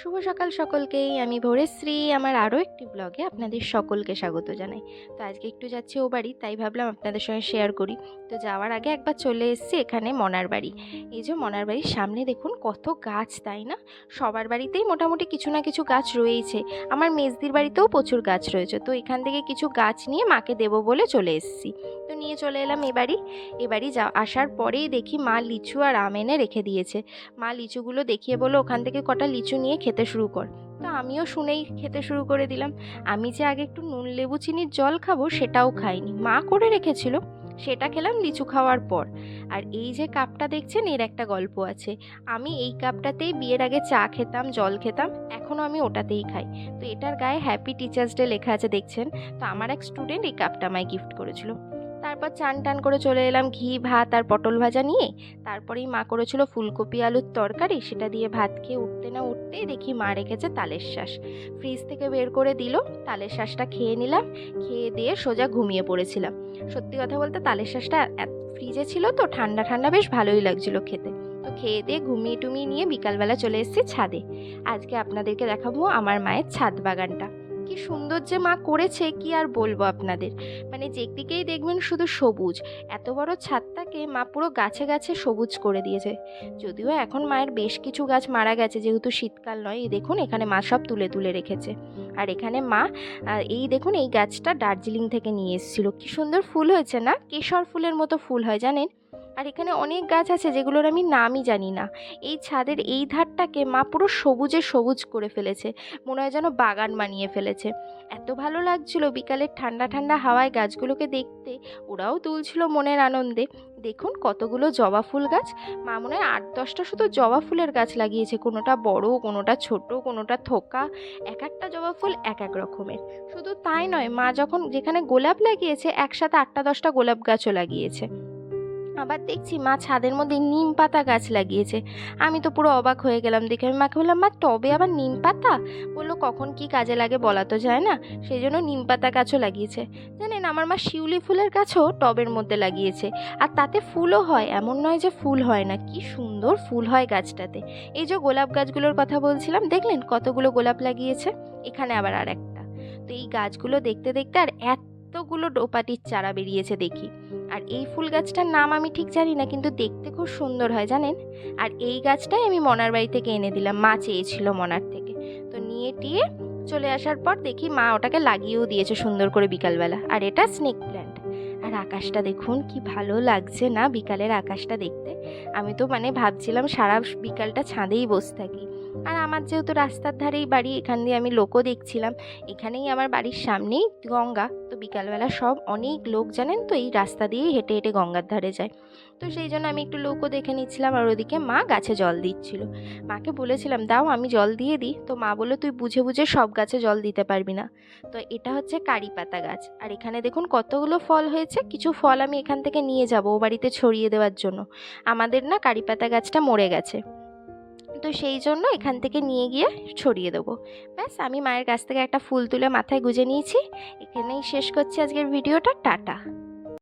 শুভ সকাল সকলকেই। আমি ভোরেশ্রী, আমার আরও একটি ব্লগে আপনাদের সকলকে স্বাগত জানাই। তো আজকে একটু যাচ্ছি ও বাড়ি, তাই ভাবলাম আপনাদের সঙ্গে শেয়ার করি। তো যাওয়ার আগে একবার চলে এসেছি এখানে মনার বাড়ি। এই যে মনার বাড়ির সামনে দেখুন কত গাছ, তাই না? সবার বাড়িতেই মোটামুটি কিছু না কিছু গাছ রয়েছে আমার মেজদির বাড়িতেও প্রচুর গাছ রয়েছে। তো এখান থেকে কিছু গাছ নিয়ে মাকে দেবো বলে চলে এসেছি। তো নিয়ে চলে এলাম এ বাড়ি। এ বাড়ি যা, আসার পরেই দেখি মা লিচু আর আম এনে রেখে দিয়েছে। মা লিচুগুলো দেখিয়ে বলল, ওখান থেকে কটা লিচু নিয়ে খেতে শুরু কর। তো আমিও শুনেই খেতে শুরু করে দিলাম। আমি যে আগে একটু নুন, লেবু, চিনির জল খাব সেটাও খাইনি। মা করে রেখেছিল, সেটা খেলাম লিচু খাওয়ার পর। আর এই যে কাপটা দেখছেন, এর একটা গল্প আছে। আমি এই কাপটাতেই বিয়ের আগে চা খেতাম, জল খেতাম এখনও আমি ওটাতেই খাই। তো এটার গায়ে হ্যাপি টিচার্স ডে লেখা আছে, দেখছেন? তো আমার এক স্টুডেন্ট এই কাপটা আমায় গিফট করেছিল। তারপর চান টান করে চলে এলাম ঘি, ভাত আর পটল ভাজা নিয়ে। তারপরেই মা করেছিল ফুলকপি, আলুর তরকারি, সেটা দিয়ে ভাত খেয়ে উঠতে না উঠতেই দেখি মা রেখেছে তালের শ্বাস ফ্রিজ থেকে বের করে দিল, তালের শ্বাসটা খেয়ে নিলাম, খেয়ে দিয়ে সোজা ঘুমিয়ে পড়েছিলাম। সত্যি কথা বলতে তালের শ্বাসটা ফ্রিজে ছিল তো, ঠান্ডা ঠান্ডা বেশ ভালোই লাগছিল খেতে। তো খেয়ে দিয়ে ঘুমিয়ে টুমিয়ে নিয়ে বিকালবেলা চলে এসেছি ছাদে। আজকে আপনাদেরকে দেখাবো আমার মায়ের ছাদ বাগানটা। কি সুন্দর যে মা করেছে, কি আর বলব আপনাদের? মানে যেদিকেই দেখবেন শুধু সবুজ। এত বড় ছাদটাকে মা পুরো গাছে গাছে সবুজ করে দিয়েছে। যদিও এখন মায়ের বেশ কিছু গাছ মারা গেছে, যেহেতু শীতকাল নয়। এই দেখুন, এখানে মা সব তুলে তুলে রেখেছে। আর এখানে মা এই দেখুন, এই গাছটা দার্জিলিং থেকে নিয়ে এসেছিল। কি সুন্দর ফুল হয়েছে না? কেশর ফুলের মতো ফুল হয়, জানেন? আর এখানে অনেক গাছ আছে যেগুলোর আমি নামই জানি না। এই ছাদের এই ধারটাকে মা পুরো সবুজে সবুজ করে ফেলেছে, মনে হয় যেন বাগান বানিয়ে ফেলেছে। এত ভালো লাগছিল বিকালের ঠান্ডা ঠান্ডা হাওয়ায় গাছগুলোকে দেখতে, ওরাও তুলছিল মনের আনন্দে। দেখুন কতগুলো জবা ফুল গাছ, মা মনে হয় আট দশটা শুধু জবা ফুলের গাছ লাগিয়েছে, কোনোটা বড়, কোনোটা ছোট, কোনোটা থোকা, এক একটা জবা ফুল এক এক রকমের। শুধু তাই নয়, মা যখন যেখানে গোলাপ লাগিয়েছে, একসাথে আটটা দশটা গোলাপ গাছও লাগিয়েছে। আবার দেখছি মা ছাদের মধ্যে নিম পাতা গাছ লাগিয়েছে। আমি তো পুরো অবাক হয়ে গেলাম দেখে। আমি মাকে বললাম, মা, টবে আবার নিম পাতা? বলল, কখন কি কাজে লাগে বলা তো যায় না। সেই জন্য নিম পাতা গাছও লাগিয়েছে। জানেন, আমার মা শিউলি ফুলের গাছও টবের মধ্যে লাগিয়েছে। আর তাতে ফুলও হয়, এমন নয় যে ফুল হয় না। কি সুন্দর ফুল হয় গাছটাতে। এই যে গোলাপ গাছগুলোর কথা বলছিলাম, দেখলেন কতগুলো গোলাপ লাগিয়েছে? এখানে আবার আর একটা তো এই গাছগুলো দেখতে দেখতে আর এতগুলো ডোপাটির চারা বেরিয়েছে দেখি। আর এই ফুল গাছটার নাম আমি ঠিক জানি না, কিন্তু দেখতে খুব সুন্দর হয়, জানেন? আর এই গাছটাই আমি মনার বাড়ি থেকে এনে দিলাম, মা চেয়েছিল মনার থেকে। তো নিয়ে টিয়ে চলে আসার পর দেখি মা ওটাকে লাগিয়েও দিয়েছে সুন্দর করে বিকালবেলা, আর এটা স্নেক প্ল্যান্ট আর আকাশটা দেখুন, কি ভালো লাগছে না বিকালের আকাশটা দেখতে। আমি তো মানে ভাবছিলাম সারা বিকালটা ছাদেই বসে থাকি। আর আমার যেহেতু রাস্তার ধারেই বাড়ি, এখান দিয়ে আমি লোকও দেখছিলাম। এখানেই আমার বাড়ির সামনেই গঙ্গা। তো বিকালবেলা সব অনেক লোক, জানেন তো, এই রাস্তা দিয়েই হেঁটে হেঁটে গঙ্গার ধারে যায়। তো সেই জন্য আমি একটু লোকও দেখে নিচ্ছিলাম আর ওদিকে মা গাছে জল দিচ্ছিল। মাকে বলেছিলাম, দাও, আমি জল দিয়ে দিই। তো মা বলল, তুই বুঝে বুঝে সব গাছে জল দিতে পারবি না। তো এটা হচ্ছে কারি পাতা গাছ। আর এখানে দেখুন কতগুলো ফল হয়েছে। কিছু ফল আমি এখান থেকে নিয়ে যাব ও বাড়িতে ছড়িয়ে দেওয়ার জন্য। আমাদের না কারি পাতা গাছটা মরে গেছে। তো সেই জন্য এখান থেকে নিয়ে গিয়ে ছড়িয়ে দেবো। ব্যাস, আমি মায়ের কাছ থেকে একটা ফুল তুলে মাথায় গুজে নিয়েছি। এখানেই শেষ করছি আজকের ভিডিওটা। টাটা।